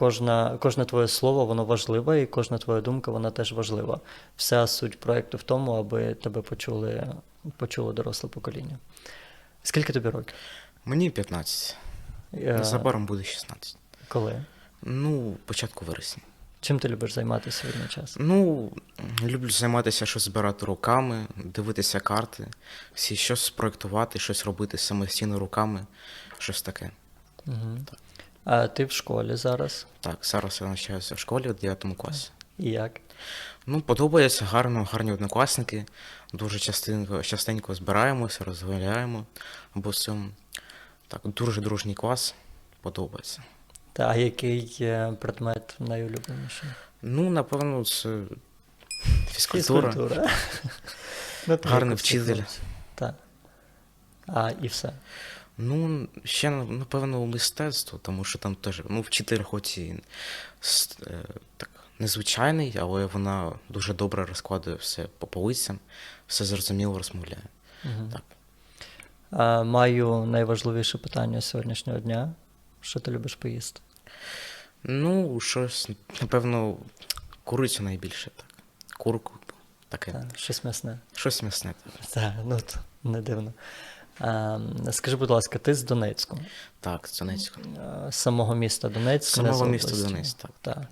Кожна, кожне твоє слово, воно важливе, і кожна твоя думка, вона теж важлива. Вся суть проєкту в тому, аби тебе почули, почуло доросле покоління. Скільки тобі років? Мені 15. Е, Незабаром буде 16. Коли? Ну, початку вересня. Чим ти любиш займатися вільний час? Ну, люблю займатися щось збирати руками, дивитися карти, всі щось спроектувати, щось робити самостійно руками, щось таке. Угу. А ти в школі зараз? Так, зараз я навчаюся в школі в 9 класі. І як? Ну, подобається гарно, гарні однокласники. Дуже частенько, частенько збираємося, розмовляємо або цьому. Так, дуже дружній клас. Подобається. Та а який е, предмет найулюбленіший? Ну, напевно, це фізкультура. Ну, то Гарний вчитель. Так. А, і все. Ну, ще, напевно, мистецтво, тому що там теж, ну, вчитель хоч і е, так, незвичайний, але вона дуже добре розкладує все по полицям, все зрозуміло розмовляє. Угу. Так. А, маю найважливіше питання сьогоднішнього дня. Що ти любиш поїсти? Ну, щось, напевно, курицю найбільше, так. Курку, таке. Та, щось м'ясне. Щось м'ясне. Так, Так, ну то не дивно. А, скажи, будь ласка, ти з Донецьку, так з Донецька. з самого міста Донецька. З самого міста області. Так. Так.